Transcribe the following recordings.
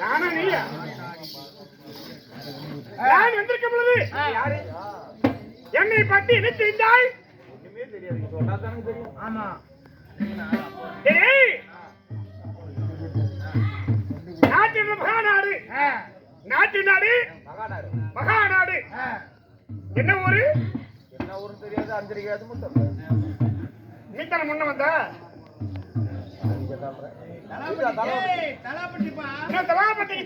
நானா நீயா? நான் வந்திருக்கும் பொழுது? என்னை பற்றி என்ன தெரிந்தாய்? தெரியாது நீ நாட்டின் மகாநாடு? நாட்டு நாடு மகாநாடு. என்ன ஊரு? என்ன ஊரும் தெரியாது அஞ்சரிக்காது மட்டும் நீத்தன முன்ன வந்தா?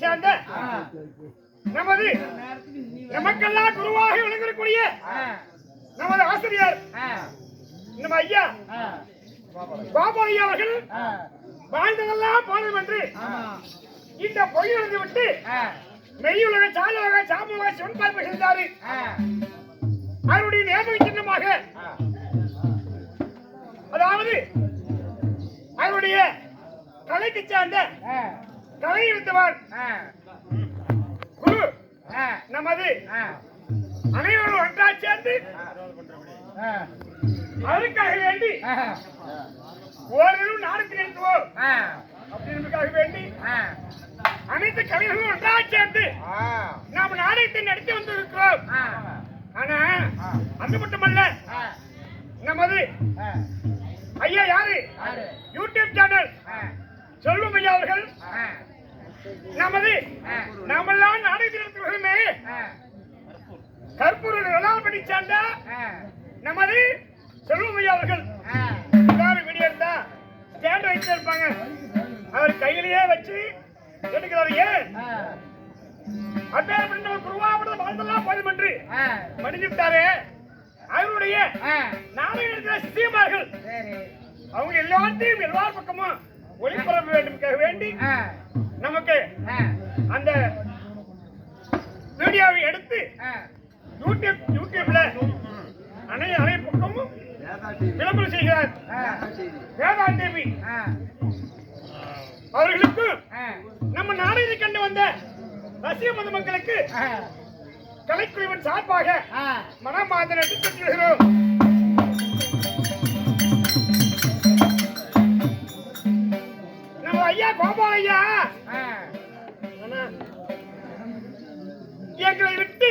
சேர்ந்த நமது நமக்கெல்லாம் குருவாக விளங்கக்கூடிய நமது ஆசிரியர் நம்ம ஐயா ஆ, ஐயா அவர்கள் வாழ்ந்ததெல்லாம் போதும் என்று இந்த பொய் எழுந்து விட்டு மெய்யுலக சாலுலக சாமுலக சிவன்பாய் சென்றாரு அவருடைய நேர்மை சின்னமாக அதாவது அவருடைய கலைக்கு சார்ந்த கலை எழுத்தவர் குரு நமது அனைவரும் ஒன்றாக சேர்ந்து அவருக்காக வேண்டி நாடகத்தில் எழுத்துவோம் ஆ, அப்படின்றதுக்காக வேண்டி. அனைத்து கலைகளும் ஒன்றாக சேர்ந்து நாம் நாடகத்தை நடத்தி வந்திருக்கிறோம் ஆனா அது மட்டுமல்ல நமது. ஐயா யாரு? யூடியூப் சேனல் ஆ, சொல்லும் ஐயா அவர்கள் நமது. நாமெல்லாம் நாடகத்தில் ஆ, கற்பூர விளாபடி சார்ந்த நமது செல்வம் ஐயா அவர்கள் வீடியோ எடுத்தா ஸ்டாண்ட் வச்சு இருப்பாங்க அவர் கையிலேயே வச்சு எடுக்கிறாரு ஏன் அப்பேற்பட்ட நம்ம குருவாபுரத்தை வாழ்ந்தெல்லாம் போதும் என்று ஆ, மடிஞ்சு விட்டாரு அவருடைய. நாடகம் இருக்கிற சித்தியமார்கள். அவங்க எல்லாத்தையும் எல்லா பக்கமும் ஒளிபரப்ப வேண்டும் வேண்டி நமக்கு அந்த வீடியோவை எடுத்து. யூடியூப் யூடியூப்ல அனை அனை பக்கமும் விளம்பரம் செய்கிறார். வேதா அவர்களுக்கும் ஆ, நம்ம நாடகத்தை கண்டு வந்த ரசிக மதுமக்களுக்கு ஆ, கலைக்குழுவின் சார்பாக. மனமாதனை எடுத்துக் கொள்கிறோம். ஐயா கோபால் ஐயா. எங்களை விட்டு.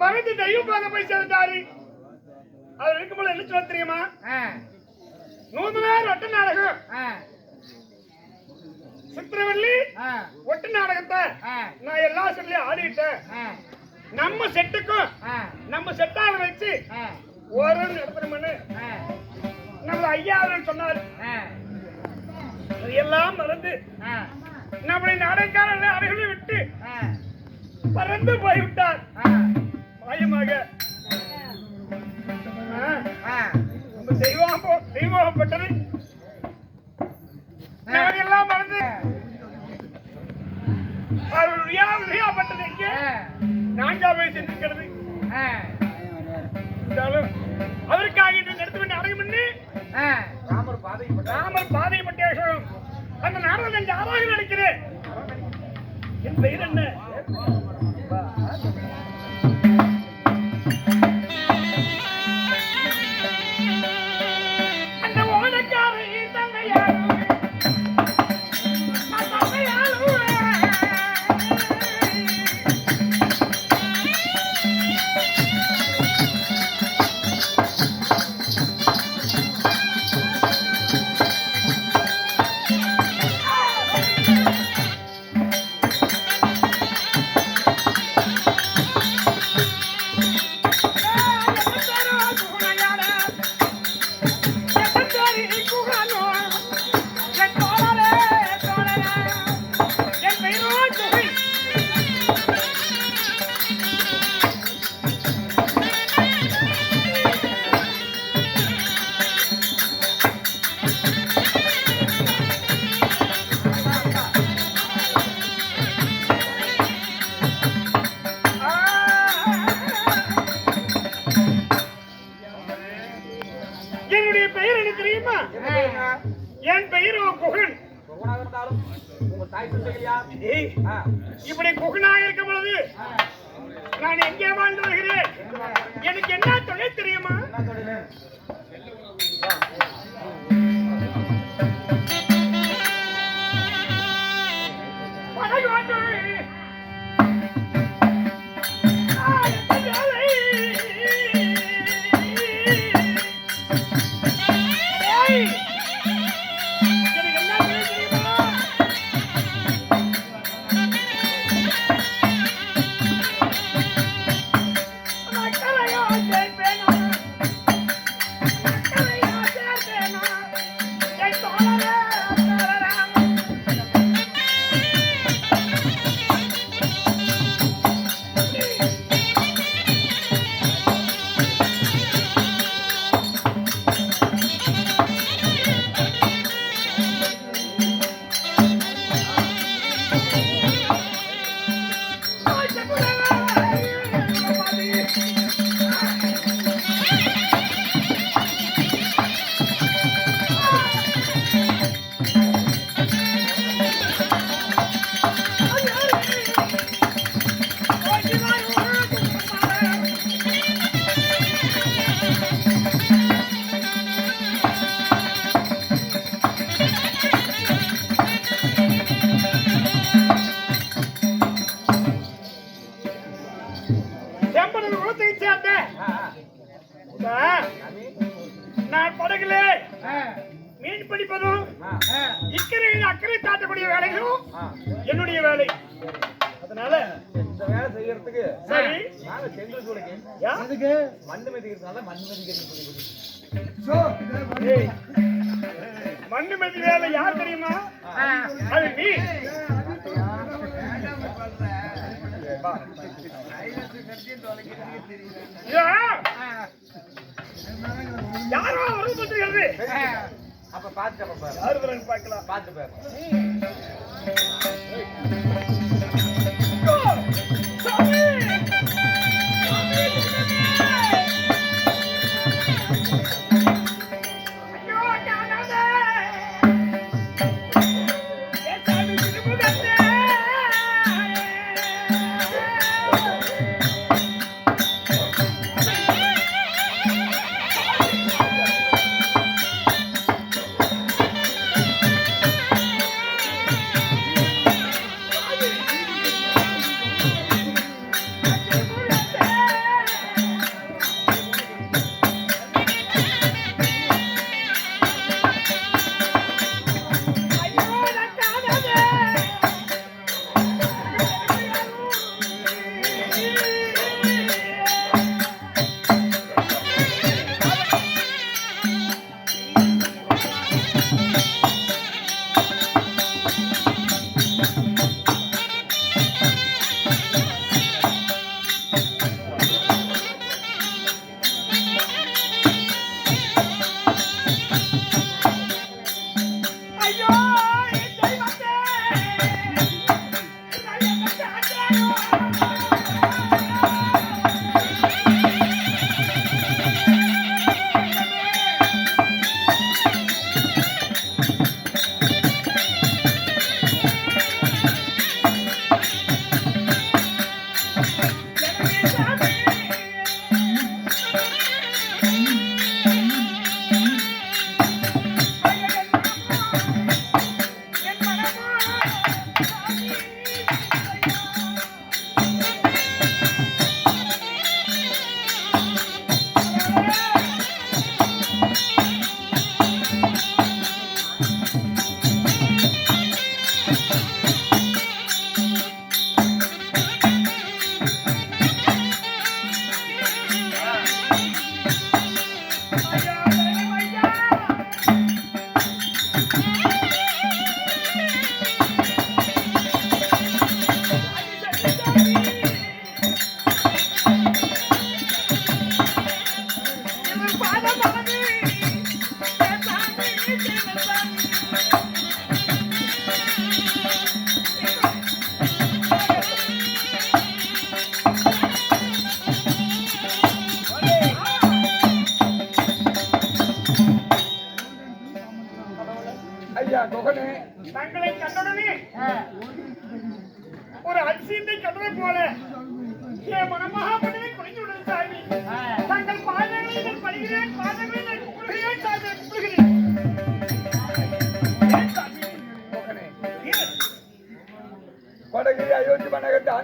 மறந்து தெய்வம் பார்க்க போய் சேர்ந்தாரு. அவர் இருக்கும்போது என்ன சொல்ல தெரியுமா? நாள் ஒட்ட நாடகம். சித்திரவள்ளி ஒட்டு நாடகத்தை நான் எல்லா சொல்லி ஆடிட்டேன். நம்ம செட்டுக்கும் நம்ம செட்டாக வச்சு ஒரு நடத்தணும்னு நம்ம ஐயா சொன்னார். ஆ, அது எல்லாம் மறந்து ஆ, நம்முடைய நாடகக்காரர்கள் அவைகளை விட்டு பறந்து போய்விட்டார். மாயமாக. நம்ம தெய்வம் தெய்வப்பட்டது நம்ம எல்லாம் மறந்து அவருடைய உதயப்பட்டது இங்கே நான்காம் வயசு இருக்கிறது. இருந்தாலும் அவருக்காக நடத்த வேண்டிய ஆ. ராமர் பாதைப்பட்ட ராமர் பாதைப்பட்ட அந்த நாடகம் நான் யாராக நினைக்கிறேன்? என் பெயர் என்ன? இப்படி குகனாக இருக்கும் பொழுது செய்யறதுக்கு. சரி. நாங்க செங்கல் சூளைக்கு யா? மண்ணு மிதிக்கிறதுனால மண்ணு மிதிக்கிறது மண்ணு மெதி வேலை யார் தெரியுமா? அது நீ? யாரோ வருது அப்ப பாத்து அப்ப வரேன்னு பார்க்கலாம். பாத்து பாரு. ஐயோ,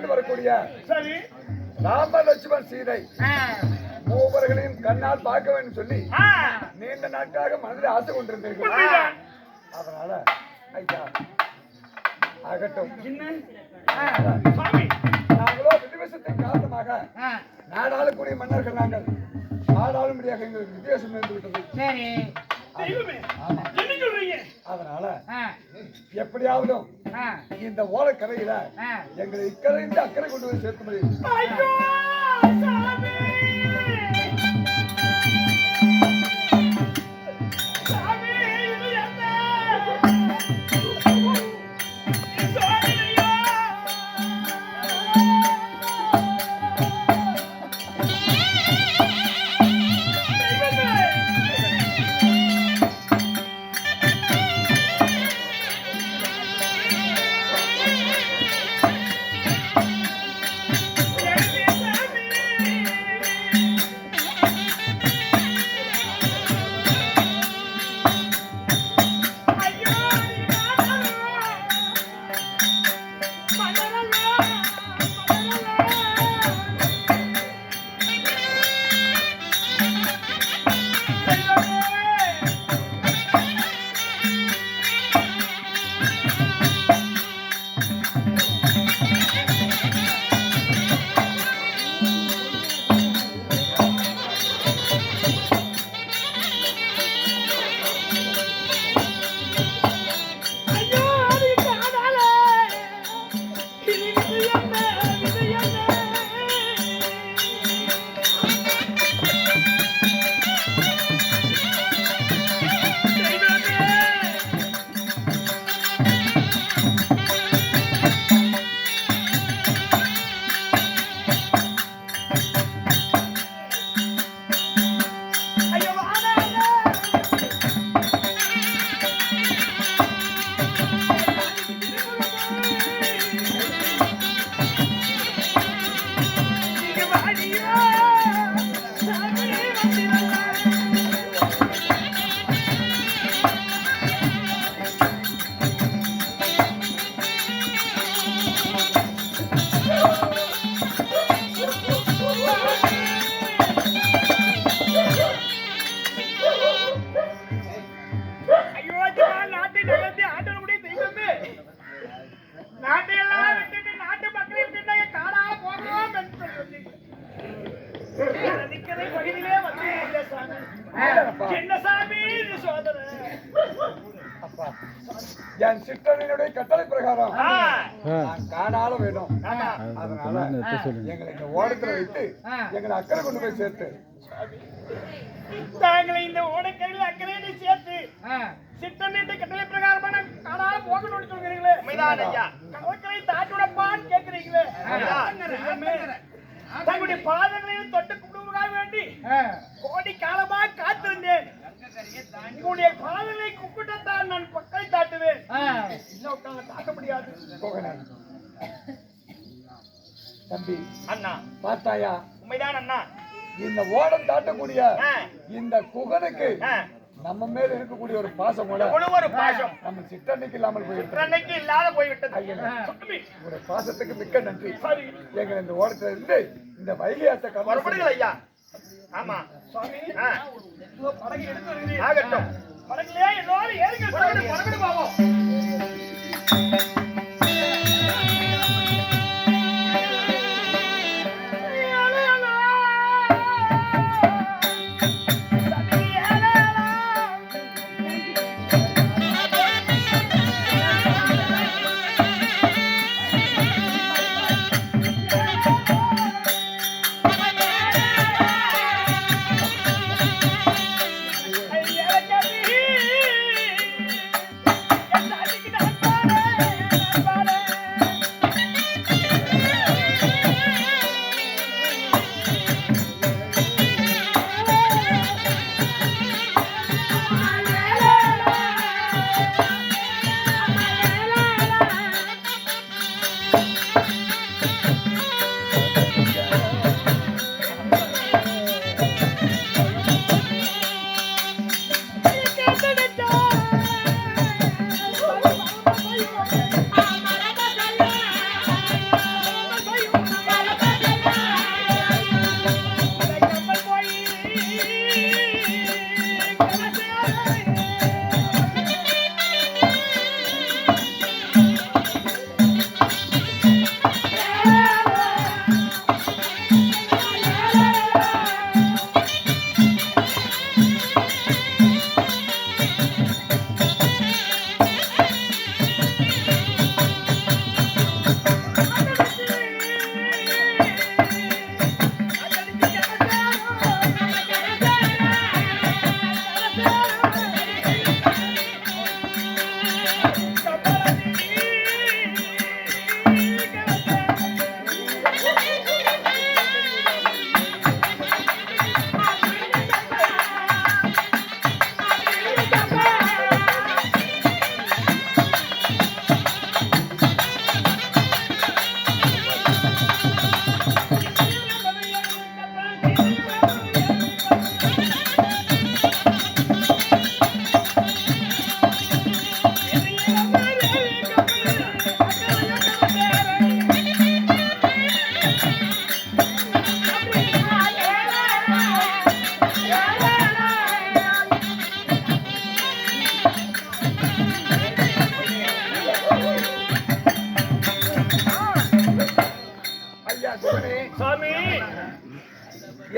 ஆண்டு வரக்கூடிய சரி. ராம லட்சுமண் சீதை மூவர்களையும் கண்ணால் பார்க்க வேண்டும் சொல்லி நீண்ட நாட்களாக மனதில் ஆசை கொண்டிருந்தீர்கள். அதனால ஐயா ஆகட்டும். நாங்களோ விதிவசத்தின் காரணமாக நாடாளக்கூடிய மன்னர்கள் நாங்கள். நாடாளும்படியாக எங்களுக்கு வித்தியாசம் இருந்து விட்டது. அதனால ஆ, இந்த ஓலக்கரையில. எங்களை இக்கரை இருந்து அக்கறை கொண்டு போய் சேர்த்து முடியும் ஓடத்துல வைத்து எங்களை அக்கறை கொண்டு போய் சேர்த்து. தாங்களை இந்த ஓடைக்கரையில் அக்கறையை சேர்த்து. சித்தன்னிட்ட கட்டளை பிரகாரமான காணால போகணும்னு சொல்கிறீங்களே உண்மைதான் ஐயா. பார்த்தாயா உண்மைதான் அண்ணா இந்த ஓடம் தாட்டக்கூடிய. இந்த குகனுக்கு. நம்ம மேல இருக்கக்கூடிய ஒரு பாசம் கூட ஒரு பாசம். நம்ம சிற்றன்னைக்கு இல்லாமல் போயிட்டு இல்லாத போய்விட்டது. உங்களுடைய பாசத்துக்கு மிக்க நன்றி. சரி. எங்களை இந்த ஓடத்துல இருந்து இந்த வைகையாத்த புறப்படுங்கள் ஐயா. ஆமா. சுவாமி படகு எடுத்து. ஆகட்டும். படகுலயே ஏறுங்க. படகுல. போவோம்.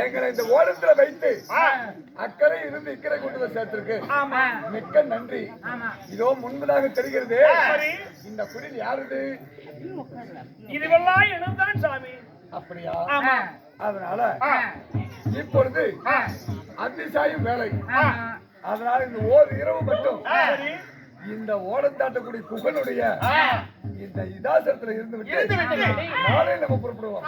எங்களை இந்த ஓடத்துல வைத்து. அக்கறை இருந்து இக்கறை கொண்டு வந்து சேர்த்திருக்கு மிக்க நன்றி இதோ முன்பதாக தெரிகிறது. இந்த குடில் யாருது இதுவெல்லாம் எனதுதான் சாமி அப்படியா அதனால. இப்பொழுது ஆ. அத்திசாயும் வேலை. அதனால இந்த ஓர் இரவு மட்டும். இந்த ஓடத்தாட்டக்கூடிய குகனுடைய ஆ. இந்த விட்டு இருந்து விட்டு. நாளை நம்ம புறப்படுவோம்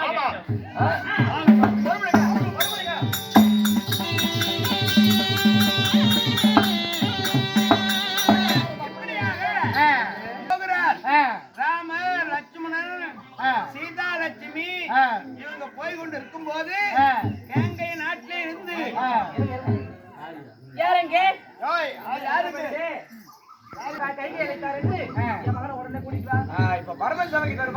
கைதி அழைத்தாரு